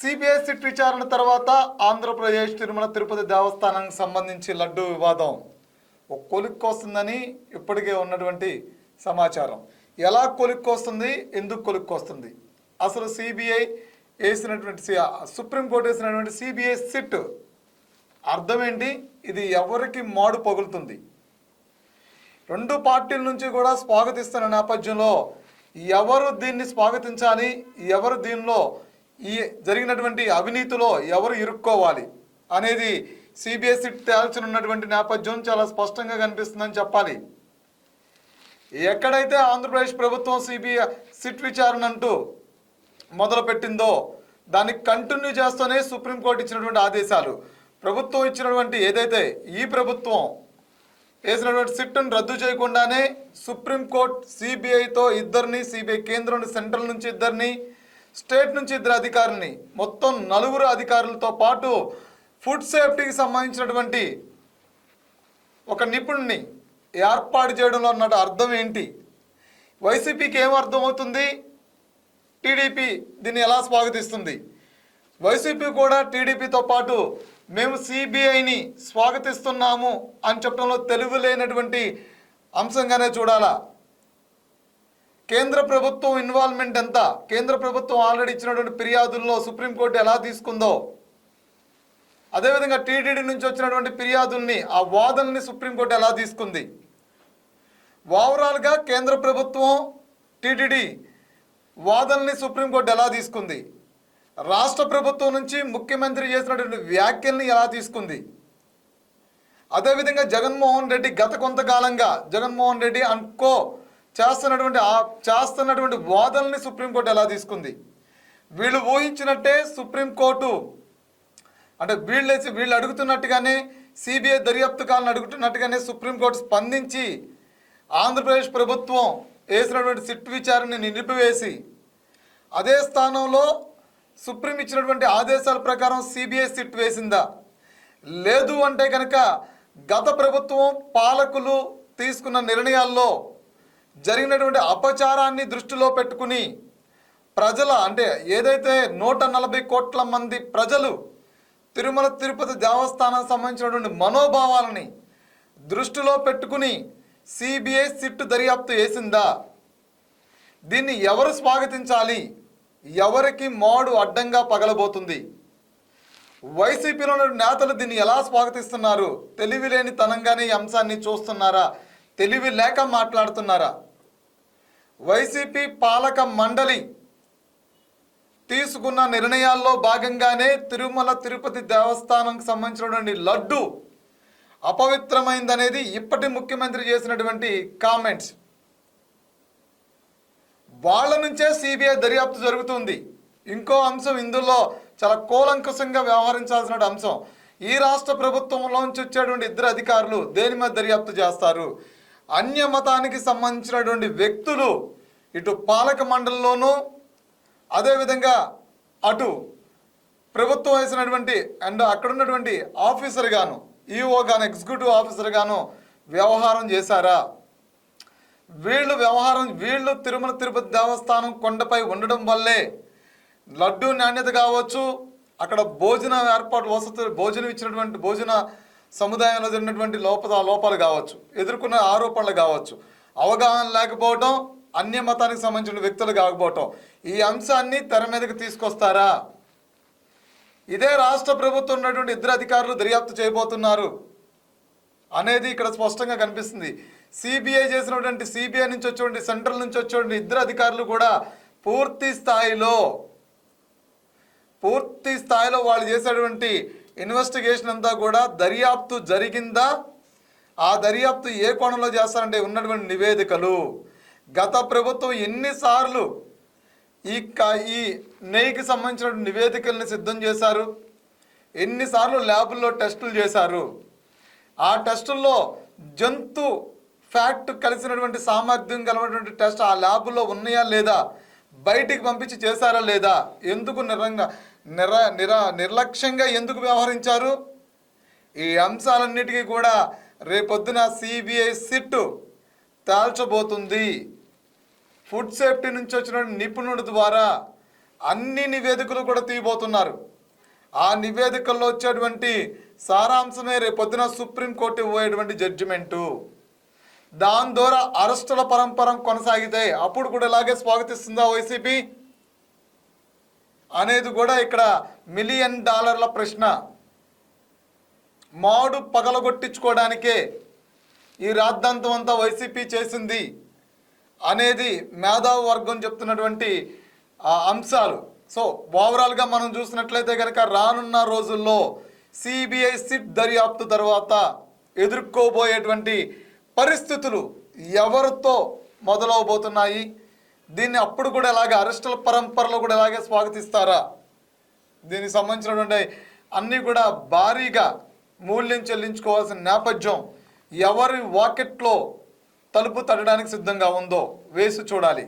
CBI SIT విచారణ తర్వాత ఆంధ్రప్రదేశ్ తిరుమల తిరుపతి దేవస్థానానికి సంబంధించి లడ్డు వివాదం. ఒక కొలుక్కొస్తుందని ఇప్పటికే ఉన్నటువంటి సమాచారం. ఎలా కొలుక్కొస్తుంది? ఎందుకు కొలుక్కొస్తుంది? అసలు సిబిఐ వేసినటువంటి సి- సుప్రీంకోర్టు వేసినటువంటి సిబిఐ సిట్ అర్థం ఏంటి ఇది ఎవరికి మాడు పగులుతుంది? రెండు పార్టీల నుంచి కూడా స్వాగతిస్తున్న నేపథ్యంలో ఎవరు దీన్ని స్వాగతించాలి? ఎవరు దీనిలో ఈ జరిగినటువంటి అవినీతిలో ఎవరు ఇరుక్కోవాలి అనేది సిబిఎస్ఈ తేల్చనున్నటువంటి నేపథ్యం చాలా స్పష్టంగా కనిపిస్తుందని చెప్పాలి. ఎక్కడైతే ఆంధ్రప్రదేశ్ ప్రభుత్వం సిబిఐ సిట్ విచారణ అంటూ మొదలుపెట్టిందో దాన్ని కంటిన్యూ చేస్తూనే సుప్రీంకోర్టు ఇచ్చినటువంటి ఆదేశాలు. ప్రభుత్వం ఇచ్చినటువంటి ఏదైతే ఈ ప్రభుత్వం వేసినటువంటి సిట్ను రద్దు చేయకుండానే సుప్రీంకోర్టు సిబిఐతో ఇద్దరిని సిబిఐ కేంద్రం సెంట్రల్ నుంచి ఇద్దరిని స్టేట్ నుంచి ఇద్దరు అధికారుల్ని మొత్తం నలుగురు అధికారులతో పాటు ఫుడ్ సేఫ్టీకి సంబంధించినటువంటి ఒక నిపుణుని ఏర్పాటు చేయడంలో ఉన్న అర్థం ఏంటి? వైసీపీకి ఏం అర్థమవుతుంది? టీడీపీ దీన్ని ఎలా స్వాగతిస్తుంది? వైసీపీ కూడా టీడీపీతో పాటు మేము సిబిఐని స్వాగతిస్తున్నాము అని చెప్పడంలో తెలివి లేనటువంటి అంశంగానే చూడాలా? కేంద్ర ప్రభుత్వం ఇన్వాల్వ్మెంట్ ఎంత? కేంద్ర ప్రభుత్వం ఆల్రెడీ ఇచ్చినటువంటి ఫిర్యాదుల్లో సుప్రీంకోర్టు ఎలా తీసుకుందో అదేవిధంగా టీటీడీ నుంచి వచ్చినటువంటి ఫిర్యాదుల్ని ఆ వాదనని సుప్రీంకోర్టు ఎలా తీసుకుంది? ఓవరాల్గా కేంద్ర ప్రభుత్వం టీటీడీ వాదనని సుప్రీంకోర్టు ఎలా తీసుకుంది? రాష్ట్ర ప్రభుత్వం నుంచి ముఖ్యమంత్రి చేసినటువంటి వ్యాఖ్యల్ని ఎలా తీసుకుంది? అదేవిధంగా జగన్మోహన్ రెడ్డి గత కొంతకాలంగా జగన్మోహన్ రెడ్డి అనుకో చేస్తున్నటువంటి ఆ చేస్తున్నటువంటి వాదనల్ని సుప్రీంకోర్టు ఎలా తీసుకుంది? వీళ్ళు ఊహించినట్టే సుప్రీంకోర్టు అంటే వీళ్ళేసి వీళ్ళు అడుగుతున్నట్టుగానే సిబిఐ దర్యాప్తు కాలను అడుగుతున్నట్టుగానే సుప్రీంకోర్టు స్పందించి ఆంధ్రప్రదేశ్ ప్రభుత్వం వేసినటువంటి సిట్ విచారణని నిలిపివేసి అదే స్థానంలో సుప్రీం ఇచ్చినటువంటి ఆదేశాల ప్రకారం సిబిఐ సిట్ వేసిందా? లేదు అంటే కనుక గత ప్రభుత్వం పాలకులు తీసుకున్న నిర్ణయాల్లో జరిగినటువంటి అపచారాన్ని దృష్టిలో పెట్టుకుని ప్రజల అంటే ఏదైతే నూట నలభై కోట్ల మంది ప్రజలు తిరుమల తిరుపతి దేవస్థానానికి సంబంధించినటువంటి మనోభావాలని దృష్టిలో పెట్టుకుని సిబిఐ సిట్ దర్యాప్తు వేసిందా దీన్ని ఎవరు స్వాగతించాలి? ఎవరికి మోడు అడ్డంగా పగలబోతుంది? వైసీపీలో నేతలు దీన్ని ఎలా స్వాగతిస్తున్నారు? తెలివి లేని తనంగానే ఈ అంశాన్ని చూస్తున్నారా? తెలివి లేక మాట్లాడుతున్నారా? వైసీపీ పాలక మండలి తీసుకున్న నిర్ణయాల్లో భాగంగానే తిరుమల తిరుపతి దేవస్థానంకు సంబంధించినటువంటి లడ్డు అపవిత్రమైందనేది ఇప్పటి ముఖ్యమంత్రి చేసినటువంటి కామెంట్స్. వాళ్ళ నుంచే సిబిఐ దర్యాప్తు జరుగుతుంది. ఇంకో అంశం ఇందులో చాలా కూలంకుశంగా వ్యవహరించాల్సిన అంశం. ఈ రాష్ట్ర ప్రభుత్వంలోంచి వచ్చేటువంటి ఇద్దరు అధికారులు దేని మీద దర్యాప్తు చేస్తారు? అన్య మతానికి సంబంధించినటువంటి వ్యక్తులు ఇటు పాలక మండలిలోనూ అదేవిధంగా అటు ప్రభుత్వం వేసినటువంటి అండ్ అక్కడ ఉన్నటువంటి ఆఫీసర్ గాను ఈఓ గాను ఎగ్జిక్యూటివ్ ఆఫీసర్ గాను వ్యవహారం చేశారా? వీళ్ళు వ్యవహారం వీళ్ళు తిరుమల తిరుపతి దేవస్థానం కొండపై ఉండడం వల్లే లడ్డు నాణ్యత కావచ్చు అక్కడ భోజన ఏర్పాటు వసతులు భోజనం ఇచ్చినటువంటి భోజన సముదాయంలో జరిగినటువంటి లోప లోపాలు కావచ్చు ఎదుర్కొన్న ఆరోపణలు కావచ్చు అవగాహన లేకపోవటం అన్య మతానికి సంబంధించిన వ్యక్తులు కాకపోవటం ఈ అంశాన్ని తెర మీదకి తీసుకొస్తారా? ఇదే రాష్ట్ర ప్రభుత్వం ఉన్నటువంటి ఇద్దరు అధికారులు దర్యాప్తు చేయబోతున్నారు అనేది ఇక్కడ స్పష్టంగా కనిపిస్తుంది. సిబిఐ చేసినటువంటి సిబిఐ నుంచి వచ్చేటువంటి సెంట్రల్ నుంచి వచ్చేటువంటి ఇద్దరు అధికారులు కూడా పూర్తి స్థాయిలో పూర్తి స్థాయిలో వాళ్ళు చేసేటువంటి ఇన్వెస్టిగేషన్ అంతా కూడా దర్యాప్తు జరిగిందా? ఆ దర్యాప్తు ఏ కోణంలో చేస్తారంటే ఉన్నటువంటి నివేదికలు. గత ప్రభుత్వం ఎన్నిసార్లు ఈ క- ఈ నెయ్యికి సంబంధించిన నివేదికల్ని సిద్ధం చేశారు. ఎన్నిసార్లు ల్యాబుల్లో టెస్టులు చేశారు. ఆ టెస్టుల్లో జంతు ఫ్యాక్ట్ కలిసినటువంటి సామర్థ్యం కలిగినటువంటి టెస్ట్ ఆ ల్యాబుల్లో ఉన్నాయా లేదా? బయటికి పంపించి చేశారా లేదా? ఎందుకు నిరంగా నిర నిర నిర్లక్ష్యంగా ఎందుకు వ్యవహరించారు? ఈ అంశాలన్నిటికీ కూడా రేపొద్దున సిబిఐ సిట్ తేల్చబోతుంది. ఫుడ్ సేఫ్టీ నుంచి వచ్చిన నిపుణుడి ద్వారా అన్ని నివేదికలు కూడా తీయబోతున్నారు. ఆ నివేదికల్లో వచ్చేటువంటి సారాంశమే రేపొద్దున సుప్రీంకోర్టు ఇవ్వేటువంటి జడ్జిమెంటు. దాని ద్వారా అరెస్టుల పరంపర కొనసాగితే అప్పుడు కూడా ఇలాగే స్వాగతిస్తుందా వైసీపీ? అనేది కూడా ఇక్కడ మిలియన్ డాలర్ల ప్రశ్న. మాడు పగలగొట్టించుకోవడానికే ఈ రాద్ధాంతం అంతా వైసీపీ చేసింది అనేది మేధావి వర్గం చెప్తున్నటువంటి అంశాలు. సో ఓవరాల్గా మనం చూసినట్లయితే కనుక రానున్న రోజుల్లో సిబిఐ సిట్ దర్యాప్తు తర్వాత ఎదుర్కోబోయేటువంటి పరిస్థితులు ఎవరితో మొదలవబోతున్నాయి? దీన్ని అప్పుడు కూడా ఇలాగే అరెస్టుల పరంపరలో కూడా ఇలాగే స్వాగతిస్తారా? దీనికి సంబంధించినటువంటి అన్నీ కూడా భారీగా మూల్యం చెల్లించుకోవాల్సిన నేపథ్యం ఎవరి వాకెట్లో తలుపు తట్టడానికి సిద్ధంగా ఉందో వేసి చూడాలి.